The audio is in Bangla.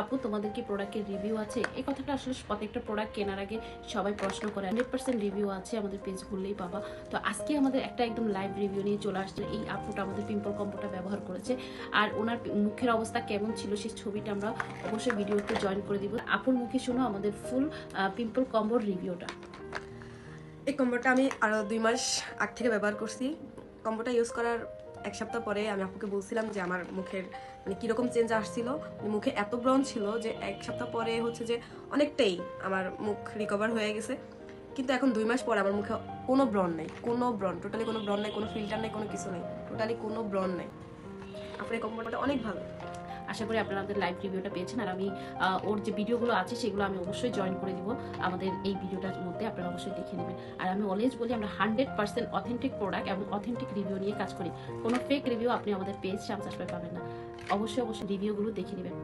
আপু, তোমাদের কি প্রোডাক্টের রিভিউ আছে? এই কথাটা আসলে প্রত্যেকটা প্রোডাক্ট কেনার আগে সবাই প্রশ্ন করে। হান্ড্রেড পার্সেন্ট রিভিউ আছে আমাদের পেজ খুললেই পাবা। তো আজকে আমাদের একটা একদম লাইভ রিভিউ নিয়ে চলে আসছে। এই আপুটা আমাদের পিম্পল কম্পোটা ব্যবহার করেছে। আর ওনার মুখের অবস্থা কেমন ছিল সেই ছবিটা আমরা অবশ্যই ভিডিওতে জয়েন করে দিব। আপুর মুখে শোনো আমাদের ফুল পিম্পল কম্বোর রিভিউটা এই কম্বোটা আমি আরও দুই মাস আগ থেকে ব্যবহার করছি। কম্বোটা ইউজ করার এক সপ্তাহ পরে আমি আপুকে বলছিলাম যে আমার মুখের মানে কীরকম চেঞ্জ আসছিল। মানে মুখে এত ব্রণ ছিল যে এক সপ্তাহ পরে হচ্ছে যে অনেকটাই আমার মুখ রিকভার হয়ে গেছে। কিন্তু এখন দুই মাস পরে আমার মুখে কোনো ব্রণ নেই, কোনো ব্রণ টোটালি কোনো ব্রণ নেই, কোনো ফিল্টার নেই, কোনো কিছু নেই টোটালি কোনো ব্রণ নেই। আপনার এই অনেক ভালো। আশা করি আপনারা লাইভ রিভিউটা পেয়েছেন। আর আমি ওর যে ভিডিওগুলো আছে, সেগুলো আমি অবশ্যই জয়েন করে দিব। আমাদের এই ভিডিওটার মধ্যে আপনারা অবশ্যই দেখে নেবেন। আর আমি অলওয়েজ বলি, আমরা হান্ড্রেড পার্সেন্ট অথেন্টিক প্রোডাক্ট এবং অথেন্টিক রিভিউ নিয়ে কাজ করি। কোনো ফেক রিভিউ আপনি আমাদের পেজ শামসাস পাবেন না। অবশ্যই অবশ্যই রিভিউগুলো দেখে নেবেন।